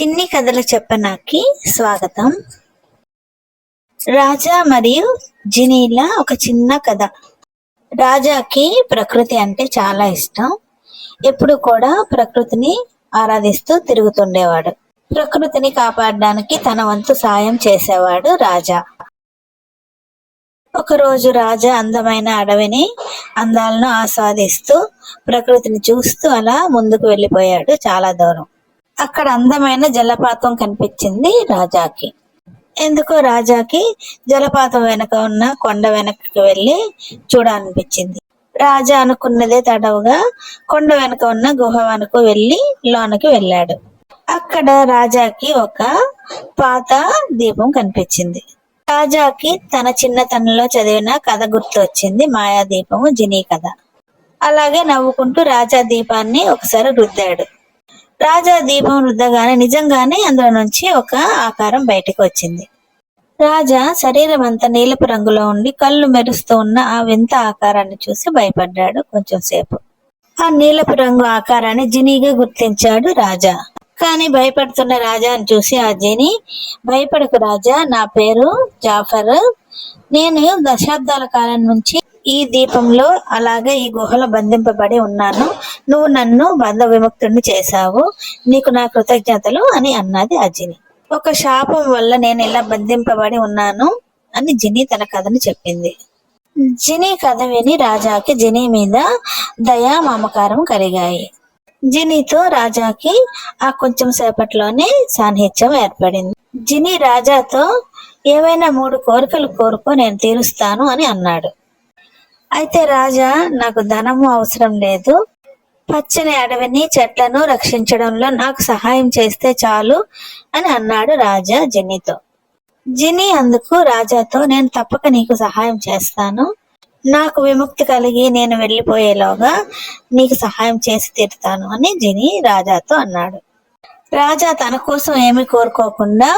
చిన్ని కథల చెప్పనాకి స్వాగతం. రాజా మరియు జినీల ఒక చిన్న కథ. రాజాకి ప్రకృతి అంటే చాలా ఇష్టం. ఎప్పుడు కూడా ప్రకృతిని ఆరాధిస్తూ తిరుగుతుండేవాడు. ప్రకృతిని కాపాడడానికి తన వంతు సాయం చేసేవాడు రాజా. ఒకరోజు రాజా అందమైన అడవిని అందాలను ఆస్వాదిస్తూ ప్రకృతిని చూస్తూ అలా ముందుకు వెళ్ళిపోయాడు చాలా దూరం. అక్కడ అందమైన జలపాతం కనిపించింది రాజాకి. ఎందుకో రాజాకి జలపాతం వెనక ఉన్న కొండ వెనక్కి వెళ్ళి చూడాలనిపించింది. రాజా అనుకున్నదే తడవుగా కొండ వెనక ఉన్న గుహ వెనక వెళ్ళి లోనకి వెళ్ళాడు. అక్కడ రాజాకి ఒక పాత దీపం కనిపించింది. రాజాకి తన చిన్నతనంలో చదివిన కథ గుర్తొచ్చింది మాయా దీపము జినీ కథ. అలాగే నవ్వుకుంటూ రాజా దీపాన్ని ఒకసారి రుద్దాడు. రాజా దీపం రుద్దగానే నిజంగానే అందులో నుంచి ఒక ఆకారం బయటకు వచ్చింది. రాజా శరీరం అంతా నీలపు రంగులో ఉండి కళ్ళు మెరుస్తూ ఉన్న ఆ వింత ఆకారాన్ని చూసి భయపడ్డాడు కొంచెం సేపు. ఆ నీలపు రంగు ఆకారాన్ని జినీగా గుర్తించాడు రాజా. కానీ భయపడుతున్న రాజాని చూసి ఆ జిని భయపడకు రాజా నా పేరు జాఫర్. నేను దశాబ్దాల కాలం నుంచి ఈ దీపంలో అలాగే ఈ గుహలో బంధింపబడి ఉన్నాను. నువ్వు నన్ను బంధ విముక్తుడిని చేశావు. నీకు నా కృతజ్ఞతలు అని అన్నది అజిని. ఒక శాపం వల్ల నేను ఇలా బంధింపబడి ఉన్నాను అని జిని తన కథను చెప్పింది. జిని కథ విని రాజాకి జిని మీద దయా మమకారం కలిగాయి. జినీతో రాజాకి ఆ కొంచెం సేపట్లోనే సాన్నిహిత్యం ఏర్పడింది. జిని రాజాతో ఏవైనా మూడు కోరికలు కోరుకో నేను తీరుస్తాను అని అన్నాడు. అయితే రాజా నాకు ధనము అవసరం లేదు. పచ్చని అడవిని చెట్లను రక్షించడంలో నాకు సహాయం చేస్తే చాలు అని అన్నాడు రాజా జినీతో. జిని అందుకు రాజాతో నేను తప్పక నీకు సహాయం చేస్తాను. నాకు విముక్తి కలిగి నేను వెళ్ళిపోయేలోగా నీకు సహాయం చేసి తీరుతాను అని జిని రాజాతో అన్నాడు. రాజా తన కోసం ఏమి కోరుకోకుండా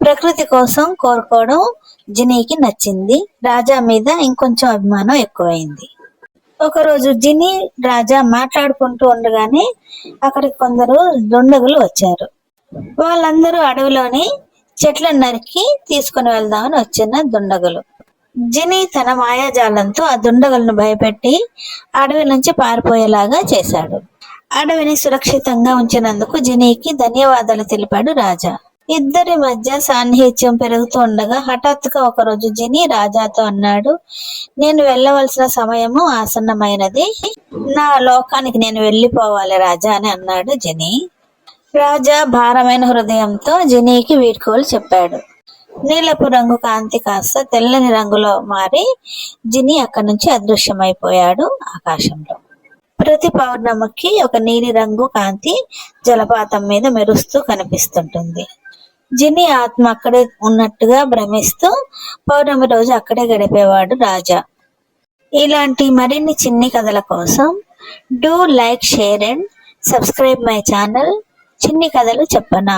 ప్రకృతి కోసం కోరుకోవడం జినీకి నచ్చింది. రాజా మీద ఇంకొంచెం అభిమానం ఎక్కువైంది. ఒకరోజు జిని రాజా మాట్లాడుకుంటూ ఉండగానే అక్కడికి కొందరు దుండగులు వచ్చారు. వాళ్ళందరూ అడవిలోని చెట్లను నరికి తీసుకుని వెళ్దామని వచ్చిన దుండగులు. జిని తన మాయాజాలంతో ఆ దుండగులను భయపెట్టి అడవి నుంచి పారిపోయేలాగా చేశాడు. అడవిని సురక్షితంగా ఉంచినందుకు జినీకి ధన్యవాదాలు తెలిపాడు రాజా. ఇద్దరి మధ్య సాన్నిహిత్యం పెరుగుతూ ఉండగా హఠాత్తుగా ఒకరోజు జిని రాజాతో అన్నాడు నేను వెళ్ళవలసిన సమయము ఆసన్నమైనది. నా లోకానికి నేను వెళ్ళిపోవాలి రాజా అని అన్నాడు జిని. రాజా భారమైన హృదయంతో జినీకి వీడ్కోలు చెప్పాడు. నీలపు రంగు కాంతి కాస్త తెల్లని రంగులో మారి జిని అక్కడి నుంచి అదృశ్యమైపోయాడు ఆకాశంలో. ప్రతి పౌర్ణమికి ఒక నీలి రంగు కాంతి జలపాతం మీద మెరుస్తూ కనిపిస్తుంటుంది. జిని ఆత్మ అక్కడే ఉన్నట్టుగా భ్రమిస్తూ పౌర్ణమి రోజు అక్కడే గడిపేవాడు రాజా. ఇలాంటి మరిన్ని చిన్ని కథల కోసం do like share and subscribe my channel చిన్ని కథలు చెప్పనా?